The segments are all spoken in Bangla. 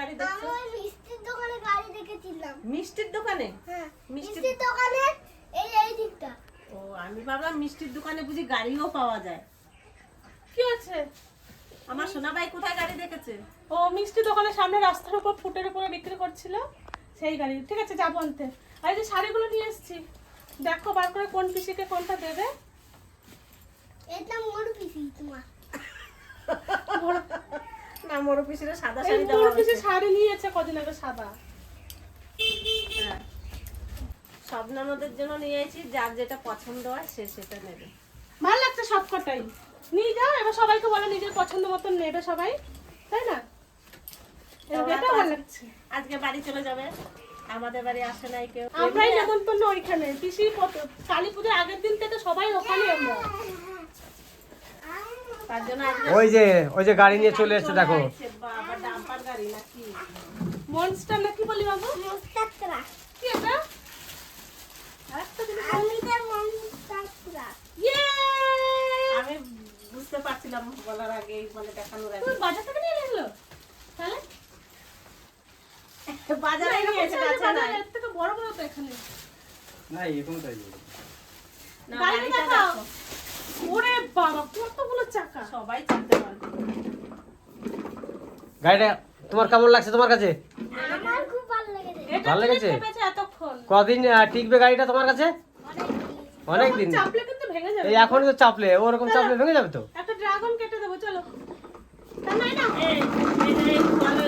গাড়ি দেখছ? আমি মিষ্টির দোকানে গাড়ি দেখেছিলাম। মিষ্টির দোকানে? হ্যাঁ মিষ্টির দোকানে এই এই দিকটা। ও আমি ভাবলাম মিষ্টির দোকানে বুঝি গাড়িও পাওয়া যায়। কি আছে আমার সোনাবাই কোথায় গাড়ি দেখেছে? ও মিষ্টি দোকানের সামনে রাস্তার উপর ফুটের উপরে বিক্রি করছিল। সেই গাড়ি। ঠিক আছে যাব আনতে। আর এই যে শাড়িগুলো নিয়ে এসেছি দেখো বার করে কোন পিসিকে কোনটা দেবে। এটা মোর পিসি তোমার। না মোর সাদা শাড়ি দেওয়া পিসি শাড়ি নিয়েছে কদিন আগে সাদা। হ্যাঁ। জন্য নিয়ে এসেছি যার যেটা পছন্দ হয় সে সেটা নেবে। ভালো লাগছে সব কটাই নিয়ে যাও এবার সবাইকে বলো নিজের পছন্দ মতন নেবে সবাই তাই না? এটা ভালো লাগছে। আজকে বাড়ি চলে যাবে। আমাদের বাড়ি আসে নাই কেউ। আমরাই নেমন্তন্ন ওইখানে। পিসি কালী পুজোর আগের দিন থেকে সবাই ওখানে আমরা। ওই যে ওই যে গাড়ি নিয়ে চলে এসছে দেখো। আসছে, বাবা ডাম্পার গাড়ি নাকি না কি বলি বাবু? মোস্তাকরা কি এটা? আরেকটা জিনিস আমি ইয়ে বুঝতে পারছিলাম বলার আগে মানে দেখানোর আগে। তুমি বাজার থেকে নিয়ে এলো তাহলে? বাজারে নিয়েছে কাছে নাই। এর থেকে বড় বড় তো এখানে। না এখন তাই না গাড়িটা। দেখো। ওরে বাবা কতগুলো চাকা? সবাই পারবে গাড়িটা তোমার কেমন লাগছে তোমার কাছে? আমার খুব ভালো লেগেছে। ভালো লেগেছে? এতক্ষণ? কদিন টিকবে গাড়িটা তোমার কাছে? অনেক দিন। চাপলে কিন্তু ভেঙে যাবে। এই এখন তো চাপলে ওরকম চাপলে ভেঙে যাবে তো? একটা ড্রাগন কেটে দেবো চলো। তা নাই না এই, এই ভালো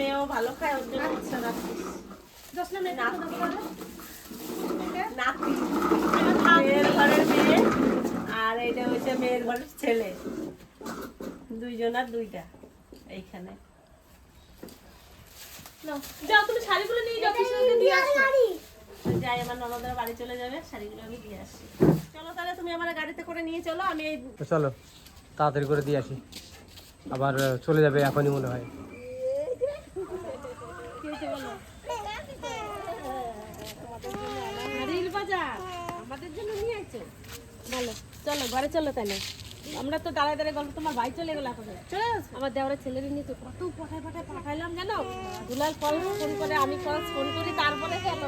মেয়েও ভালো খায় ওর জন্য রাখছি। দশ না মেয়ে নাতি। এটা নাতি মেয়ের ঘরের মেয়ে। আর এইটা হচ্ছে মেয়ের ঘরের ছেলে। দুইজন আর দুইটা এইখানে। নাও, যাও তুমি শাড়িগুলো নিয়ে যাও পিছনে দিয়ে আসো। যাই আমার ননদের বাড়ি চলে যাবে শাড়িগুলো আমি দিয়ে আসি। চলো তাহলে তুমি আমার গাড়িতে করে নিয়ে চলো আমি এই চলো তাড়াতাড়ি করে দিয়ে আসি। আবার চলে যাবে এখনই মনে হয় কি হয়েছে বলো হারির বাজার আমাদের জন্য নিয়ে আসছো ভালো চলো ঘরে চলো তাহলে। আমরা তো দাঁড়ায় দাঁড়ায় গল্প, তোমার ভাই চলে গেল চলে আমার দেওয়ার ছেলের নিয়ে তো কত পাঠায় পাঠায় পাঠাইলাম জানো? দুলাল কল ফোন করে, আমি কল ফোন করি, তারপরে গেল।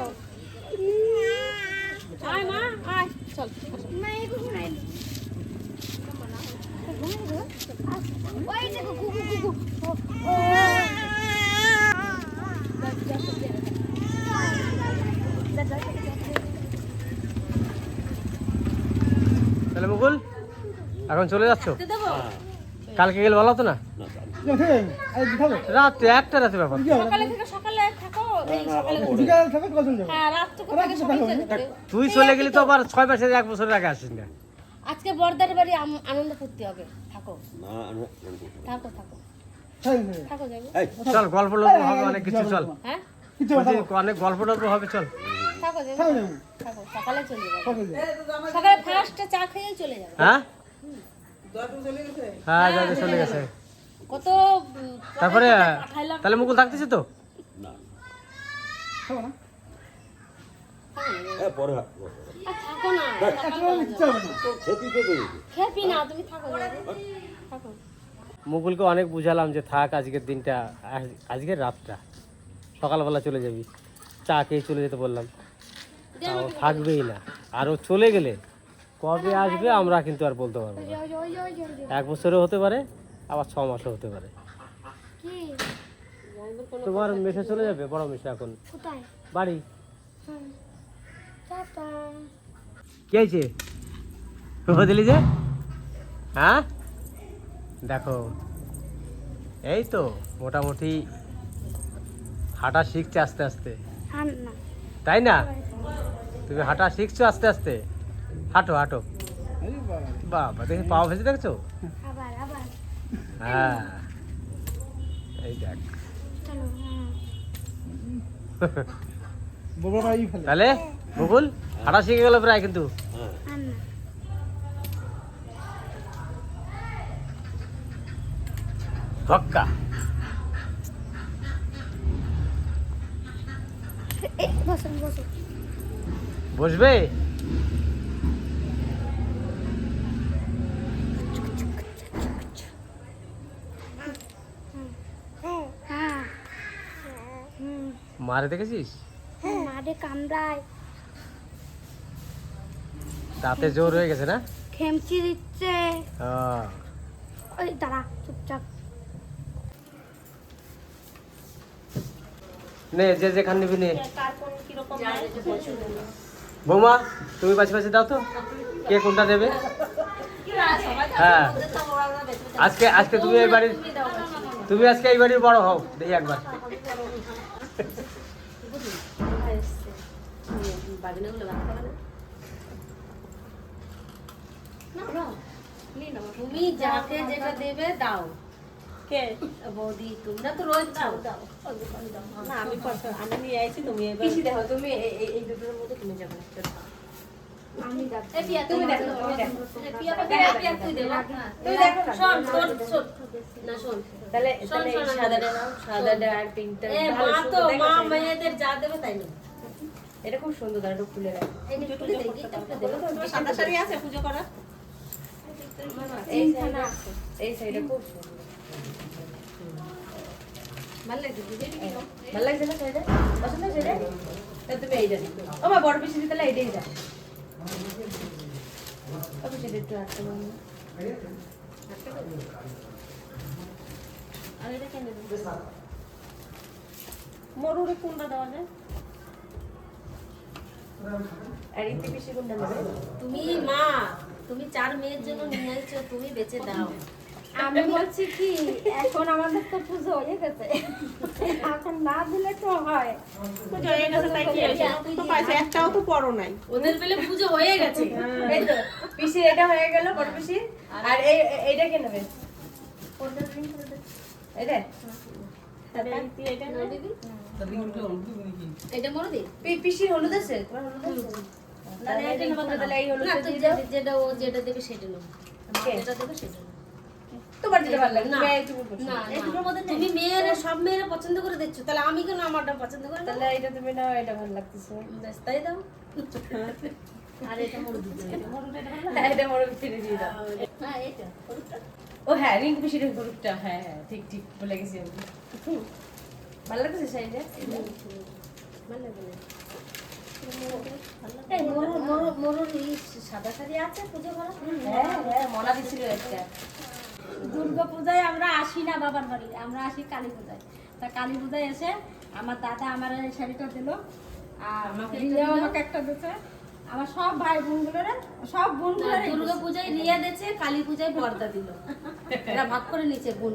আয় মা, আয়, চল। কুকু কুকু তাহলে মুকুল এখন চলে যাচ্ছ? কালকে গেলে ভালো হতো না? রাত একটা রাতে ব্যাপার। সকালে থেকে সকালে থাকো এই সকালে হ্যাঁ রাতটুকু থেকে সকালে চলে যাবে। তুই চলে গেলি তো আবার ছয় মাসের এক বছরের আগে আসিস না। আজকে বর্দার বাড়ি আনন্দ করতে হবে। থাকো। থাকো থাকো। থাকো চল গল্প টল্প হবে অনেক কিছু চল। হ্যাঁ। অনেক গল্প টল্প হবে চল। থাকো থাকো সকালে চলে যাবে। সকালে ফার্স্টে চা খেয়ে চলে যাবে। হ্যাঁ? হ্যাঁ দাদা চলে গেছে। কত তারপরে তাহলে মুকুল থাকতেছে তো? আর থাকো না খেপি না তুমি থাকো যাবে থাকো। মুকুলকে অনেক বুঝালাম যে থাক আজকের দিনটা আজকের রাতটা। সকালবেলা চলে যাবি। চা খেয়ে চলে যেতে বললাম। থাকবেই না। আর ও চলে গেলে কবে আসবে আমরা কিন্তু আর বলতে পারব না। এক বছরও হতে পারে আবার ছ মাসও হতে পারে। তোমার মেসে চলে যাবে বড় মেশে এখন। বাড়ি। কি হয়েছে? বদলি যে? হ্যাঁ? দেখো এই তো মোটামুটি হাঁটা শিখছে আস্তে আস্তে। তাই না? তুমি হাঁটা শিখছো আস্তে আস্তে? হাঁটো হাঁটো। বাবা দেখি পাওয়া ভেজে দেখছ? আবার আবার। হ্যাঁ। এই দেখ। হ্যাঁ। তাহলে বকুল হাঁটা শিখে গেল প্রায় কিন্তু। ধক্কা। বসবে? মারে দেখেছিস? মাঠে কামড়ায়। দাঁতে জোর হয়ে গেছে না? খেমচি দিচ্ছে। ওই দাঁড়া চুপচাপ। নে যে যেখান নিবি নে। কার বৌমা তুমি পাশে পাশে দাও তো। কে কোনটা দেবে? হ্যাঁ। আজকে আজকে তুমি এই বাড়ির তুমি আজকে এই বাড়ির বড় হও। দেখি একবার। বাগনাগুলো ভালো করে না। তুমি যাকে যেটা দেবে দাও। কে? বৌদি তোমরা তো রোজ দাও। দাও না আমি আমি নিয়ে আইছি তুমি এবার দেখো তুমি এই- দুটোর মধ্যে তুমি যাবে না আমি পিয়া তুমি দেখো তুমি দেখো। তুই তুই দেখো না। শোন শোন শোন। না শোন। তাহলে সাদাটা নাও সাদাটা আর পিঙ্কটা মা তো মা মেয়েদের যা দেবে তাই নেবে এটা খুব সুন্দর দাঁড়া একটু খুলে রাখ। সাদা শাড়ি আছে পুজো করা এই খুব সুন্দর। ভালো লাগছে দিদি লাগছে না শাড়িটা? পছন্দ হয়েছে তুমি এইটা দিও ও মা বড় পিসি তাহলে এইটাই একটু মরুরে কোনটা দেওয়া যায়? তুমি মা তুমি চার মেয়ের জন্য নিয়ে আইছো তুমি বেঁচে দাও। আমি বলছি কি এখন আমাদের তো পুজো হয়ে গেছে। এখন না দিলে তো হয়। পুজো হয়ে গেছে তাই কি হয়েছে তো পাইছে একটাও তো পড়ো নাই। ওদের বেলে পুজো হয়ে গেছে। এই তো। পিসি এটা হয়ে গেল বড় পিসি আর এই এই- এইটা কে নেবে? এটা পিসির হলুদ আছে? তোমার হলুদ আছে? না না। তুমি। না মেয়েরা সব মেয়েরা পছন্দ করে দিচ্ছ তাহলে আমি কেন আমারটা পছন্দ করে তাহলে এটা তুমি নাও এটা ভালো লাগতেছে। তাই দাও। আর এটা মনে দিতে এটা মরুটা এটা ভালো হ্যাঁ এটা বড় পিসির দিয়ে দাও। হ্যাঁ এটা। ও হ্যাঁ রিঙ্কু পিসির হ্যাঁ হ্যাঁ ঠিক ঠিক গেছি আমি। ভালো ভালো লাগে হ্যাঁ দুর্গা পূজায় আমরা আসি না বাবার বাড়ি আমরা আসি কালী পূজায়। তা কালী পূজায় এসে আমার দাদা আমার শাড়িটা দিল আর আমাকে একটা দিতে আমার সব ভাই বোনগুলোরে সব বোনগুলো দুর্গা পূজায় রিয়া দিয়েছে কালী পূজায় পর্দা দিল। এরা ভাগ করে নিচে বোন।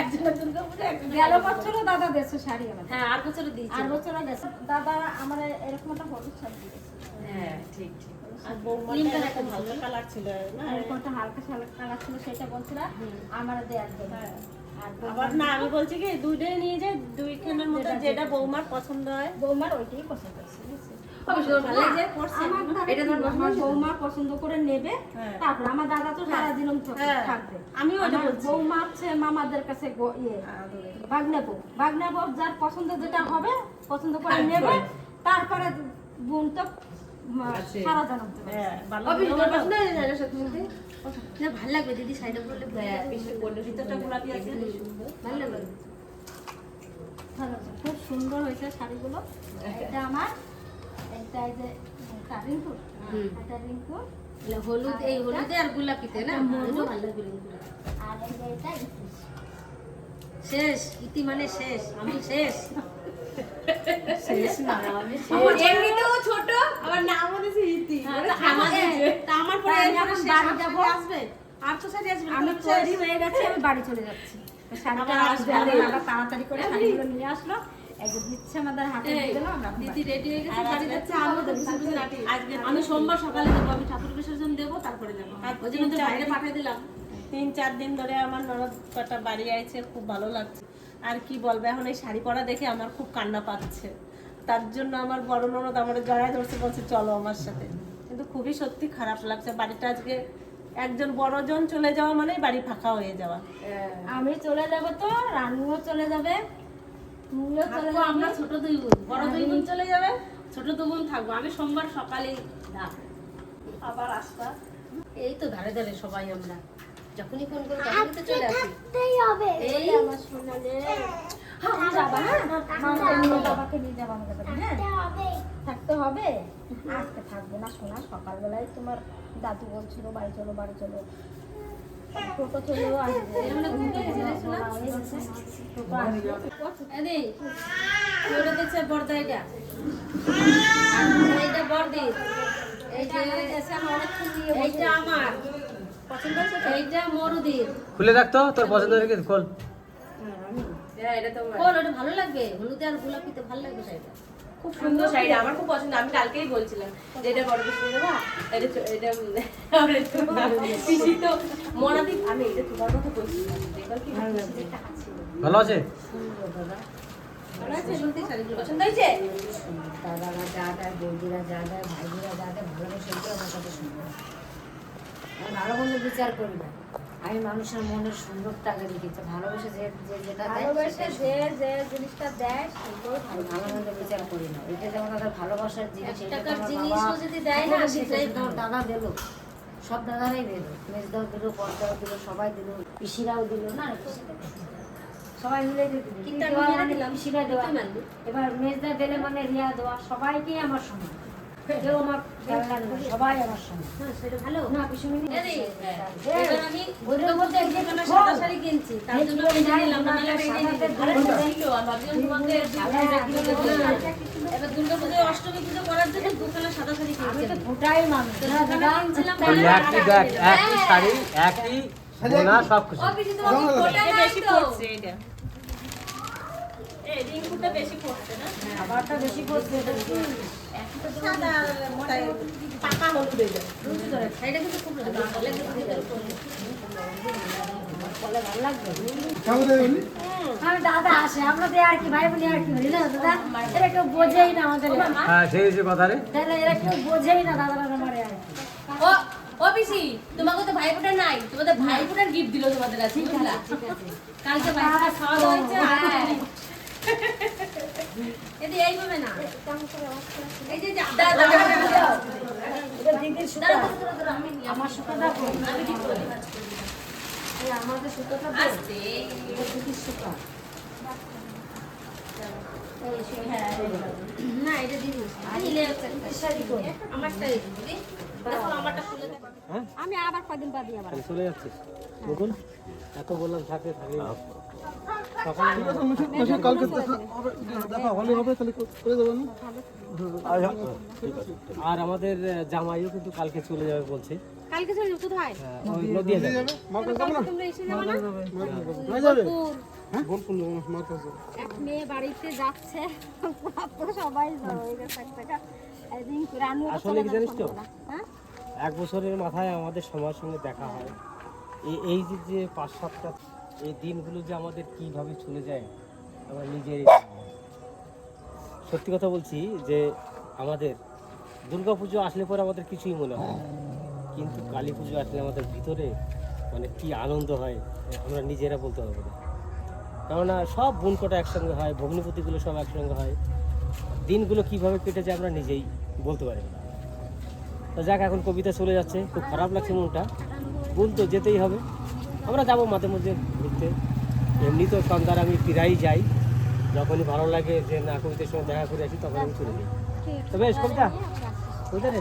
একজনের দুর্গা পূজা গেল বছরও দাদা দিয়েছে শাড়ি আমার হ্যাঁ আর বছরে দিয়েছে। আর বছরও গেছে দাদা আমার এরকম একটা হলুদ শাড়ি দিয়েছে। হ্যাঁ ঠিক ঠিক। আমার দেয়ার আর আবার না আমি বলছি কি দুইটাই নিয়ে যাই দুইখানের মধ্যে যেটা বৌমার পছন্দ হয়। বৌমার ওইটাই পছন্দ হয়েছে বুঝেছিস? অবশ্য ভালো লাগছে পড়ছে। আমার দ্বারা এটা তোমার বৌমা পছন্দ করে নেবে হ্যাঁ। তারপর আমার দাদা তো সারাদিন হ্যাঁ। থাকবে। আমিও ওটা বলছি। বৌমা হচ্ছে মামাদের কাছে ইয়ে ভাগ্নেবো ভাগ্নেবো যার পছন্দ যেটা হবে পছন্দ করে নেবে। তারপরে বোন তো উম, সারা জানাতে পারবে। হ্যাঁ ভালো লাগবে দিদি হ্যাঁ পিসি বলল ভিতরটা গোলাপি আছে। ভালো লাগবে খুব সুন্দর হয়েছে শাড়িগুলো। এটা আমার এটা এই যে রিঙ্কু হুম। রিঙ্কু হলুদ এই হলুদে আর গোলাপিতে না? এটা ভালো লাগবে রিঙ্কুটা। আর এই যে এটা ইতিশ। শেষ ইতি মানে শেষ আমি শেষ। শেষ না আমি এমনিতেও ছোট আমার নাম হচ্ছে ইতি। আমার পরে তা আমি এরপরে এখন শেষ বাড়ি আর আসবে? আর তো শাড়ি আসবে আমি তৈরি হয়ে গেছি আমি বাড়ি চলে যাচ্ছি। শাড়িটা আসবে আসবে। আবার তাড়াতাড়ি করে শাড়িগুলো নিয়ে আসলো। হয়ে আমি সোমবার সকালে দেবো আমি ঠাকুর বিসর্জন দেবো তারপরে যাব। ওই জন্য বাইরে পাঠিয়ে দিলাম। তিন চার দিন ধরে আমার ননদ কটা বাড়ি আইছে খুব ভালো লাগছে। আর কি বলব এখন এই শাড়ি পরা দেখে আমার খুব কান্না পাচ্ছে। তার জন্য আমার বড় ননদ আমার জড়ায় ধরছে বলছে চলো আমার সাথে। কিন্তু খুবই সত্যি খারাপ লাগছে বাড়িটা আজকে একজন বড়জন চলে যাওয়া মানে বাড়ি ফাঁকা হয়ে যাওয়া। আমি চলে যাব তো রানুও চলে যাবে। থাকব আমরা ছোট দুই বোন। বড় দুই বোন চলে যাবে? ছোট দুই বোন থাকব। আমি সোমবার সকালেই ডাক আবার আসবা? এই তো ধারে ধারে সবাই আমরা। যখনই ফোন করি তখনই তো চলে আসি। হবে। এই আমার সোনালে। তুমি যাবা হ্যাঁ। বাবাকে নিয়ে যাবা আমাদের বাড়ি হ্যাঁ। থাকতে হবে। আজকে থাকবে না শোনা সকালবেলায় তোমার দাদু বলছিল বাড়ি চলো বাড়ি চলো। টোটো চলেও আসবে টোটো আসবে এদি ওটা দেখছে বর্দা এটা এইটা বর্দি এইটা আমার। এইটা মরুদির খুলে রাখতো তোর পছন্দ রেখে খোল বল ওটা ভালো লাগবে। হলুদে আর গোলাপিতে ভালো লাগবে খুব সুন্দর শাড়ি আমার খুব পছন্দ আমি কালকেই বলছিলাম যে এটা বড় দেবা এটা ছো- এটা পিসি তো মনাদি আমি এটা তোমার কথা বলছিলাম দেখবার কি ভালো আছে? ভালো আছে? হলুদের শাড়িগুলো পছন্দ হয়েছে? দাদারা যা দেয় বৌদিরা যা দেয় ভাইজিরা যা দেয় ভালোবাসে এগুলো আমার কাছে সুন্দর। আমি ভালো মন্দ বিচার করি না আমি মানুষের মনের সুন্দরটাকে দেখেছি ভালোবেসে যে যে যেটা ভালোবেসে যে যে জিনিসটা দেয় সেগুলো ভালো। মন্দ বিচার করি না। এটা যেমন ভালোবাসার জিনিস টাকার জিনিসও যদি দেয় না, সেটাই দাদা দিল। সব দাদারাই দিল। মেজদাও দিল পর্দাও দিল সবাই দিল পিসিরাও দিল না? সবাই মিলে পিসিরা দেওয়া এবার মেজদা দিলে মানে রিয়া দেওয়া সবাইকেই আমার সমান। কেউ আমার সবাই আমার হ্যাঁ ভালো না আমি মধ্যে। সাদা শাড়ি কিনছি তার জন্য নিলাম না এবার দুর্গা অষ্টমী পুজো করার জন্য দুখানা সাদা শাড়ি কিনছি তো মানুষ না একই দেখ একই শাড়ি একই বোনা সব কিছু বেশি পড়ছে এটা এই রিঙ্কুটা বেশি পড়ছে না খাবারটা বেশি পড়ছে এটা কি? সাদা তাই এটা কিন্তু খুব ভালো। লাগছে বলে ভালো। লাগবে। আমি দাদা আসে। আমরা তো আর কি ভাই বোন আর কি বলি না দাদা? এরা কেউ বোঝেই না আমাদের। হ্যাঁ সেই যে কথা রে। তাহলে এরা কেউ বোঝেই না দাদারা আমারে আর ও ও পিসি তোমাকে তো ভাই ফোটা নাই। তোমাদের ভাই ফোটার গিফট দিল তোমাদের কাছে কালকে ভাই ফোটা খাওয়া দাওয়া হয়েছে হ্যাঁ। এদি এইভাবে না। এই যে আমি আমার সুতাটা আমি ঠিক করে এই আমাদের সুতাটা কই? আস্তে। এটা সুতা হ্যাঁ। না? আমারটা দিদি? দেখো আমারটা খুলে দেখো। আমি আবার কদিন বাদে আবার চলে যাচ্ছিস। এত বললাম থাকলে সকালে কালকে দেখা হলে হবে তাহলে করে দেবেন আর আমাদের জামাইও কিন্তু কালকে চলে যাবে বলছে। কালকে চলে যাব? কোথায়? নদিয়া যাবে। মার যাবে না? তোমরা এসে যাব না? যাবে। হ্যাঁ? বোলপুর যাব মার কাছে এক মেয়ে বাড়িতে যাচ্ছে। তো সবাই জড়ো হয়ে গেছে এক জায়গা রানু আসলে কি জানিস তো? হ্যাঁ? এক বছরের মাথায় আমাদের সবার সঙ্গে দেখা হয়। এই এই যে যে পাঁচ সাতটা এই দিনগুলো যে আমাদের কীভাবে চলে যায়, আমরা নিজের সত্যি কথা বলছি যে আমাদের দুর্গা পুজো আসলে পরে আমাদের কিছুই মনে হয় কিন্তু কালী পুজো আসলে আমাদের ভিতরে মানে কি আনন্দ হয়, আমরা নিজেরা বলতে পারব না। কেননা সব বোন কটা একসঙ্গে হয়, ভগ্নিপতিগুলো সব একসঙ্গে হয়। দিনগুলো কীভাবে কেটে যায় আমরা নিজেই বলতে পারি তো যাক, এখন কবিতা চলে যাচ্ছে, খুব খারাপ লাগছে মনটা। ভুল তো যেতেই হবে। আমরা যাব মাঝে মধ্যে। এমনি তো সন্ধ্যার আমি প্রায়ই যাই। যখনই ভালো লাগে যে না কবিতার সঙ্গে দেখা করে আসি তখন আমি চলে যাই। তো বেশ কবিতা? রে?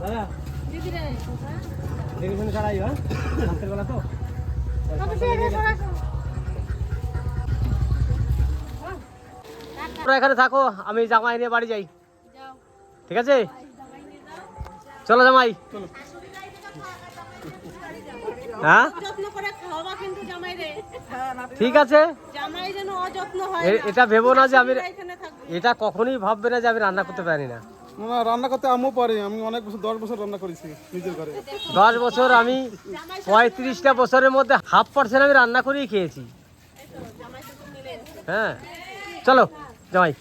দাদা? দেখে শুনে ছাড়াই হ্যাঁ? রাতের বেলা তো? তোমরা এখানে থাকো আমি জামাই নিয়ে বাড়ি যাই। ঠিক আছে? চলো জামাই। হ্যাঁ? যত্ন করে খাওয়াবা কিন্তু জামাই রে ঠিক আছে? জামাই যেন অযত্ন হয় এ- এটা ভেবো না যে আমি এটা কখনোই ভাববে না যে আমি রান্না করতে পারি না। না না রান্না করতে আমিও পারি। আমি অনেক বছর দশ বছর রান্না করেছি নিজের ঘরে। দশ বছর আমি পঁয়ত্রিশটা বছরের মধ্যে হাফ পার্সেন্ট আমি রান্না করেই খেয়েছি। হ্যাঁ। চলো জামাই।